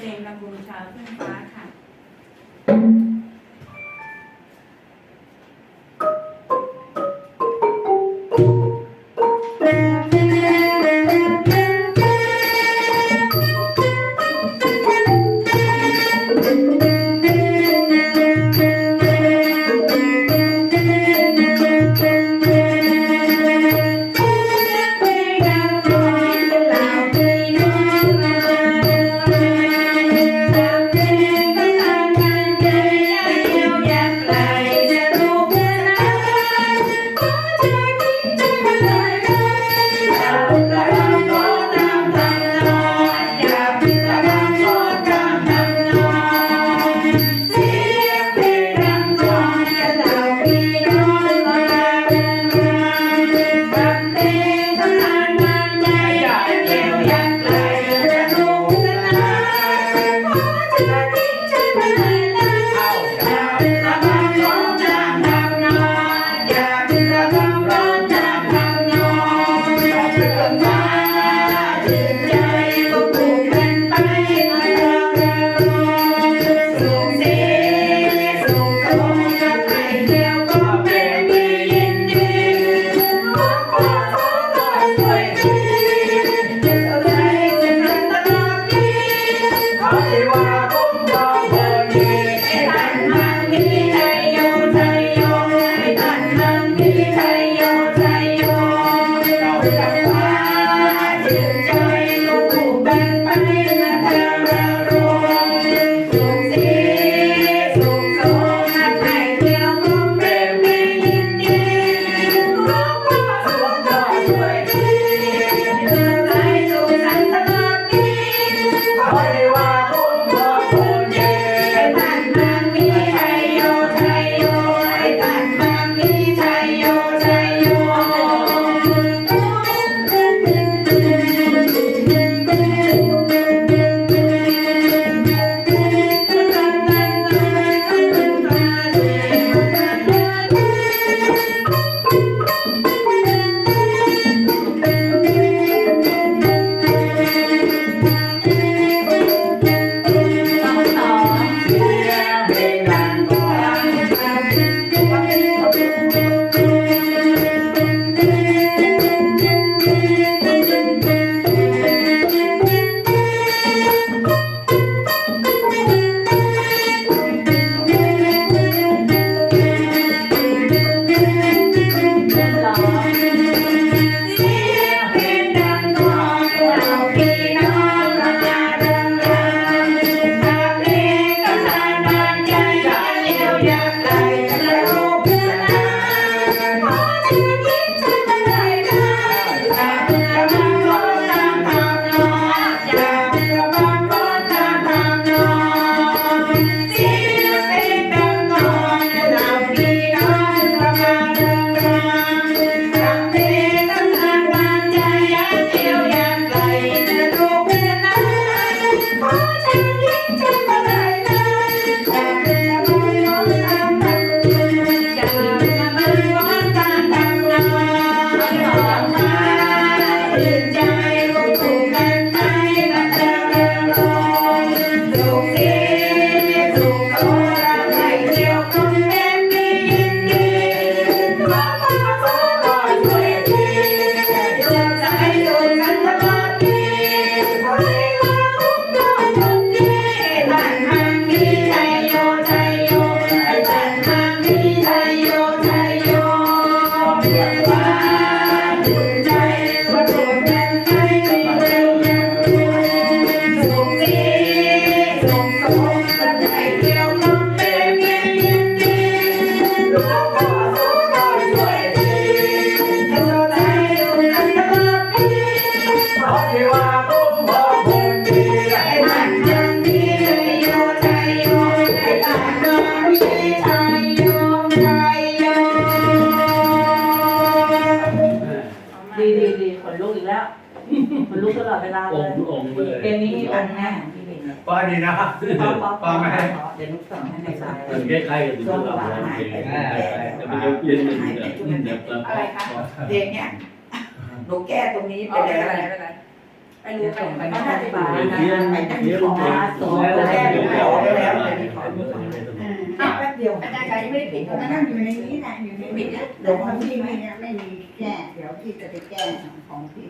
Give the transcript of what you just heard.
เพลงลำบุญชาวขึ้นฟ้าค่ะ ดี ดเวลาอเลงยค์องค์เลยเพลงนี้องค์แม่ของพี่เบนป้าดีนะป๊อปป๊อปป้าไม่ให้เดี๋ยวนุกส่งให้ในไลน์มันใกล้ๆกันถึงจะหลับแล้วเพลงแต่มันจะเปลี่ยนเป็นแบบอะไรคะเพลงเนี้ยหนูแก้ตรงนี้ไปไม่แล้เป็นวไรไม่เป็นไรไปรู้ไปไปเขาได้ได้ไปฟ้าเดี๋ยวนะเดี๋ยวเดี๋ยวฟ้าสองแล้วแรแล้วกแล้วแล้วอ่าแป๊บเดียวอาจารย์ยังไม่ได้ปิดมันนะนั่งอยู่ในนี้แหละอยู่ในนี้เดี๋ยวของพี่ไม่ไม่มีแก้เดี๋ยวพี่จะไปแก้ของพี่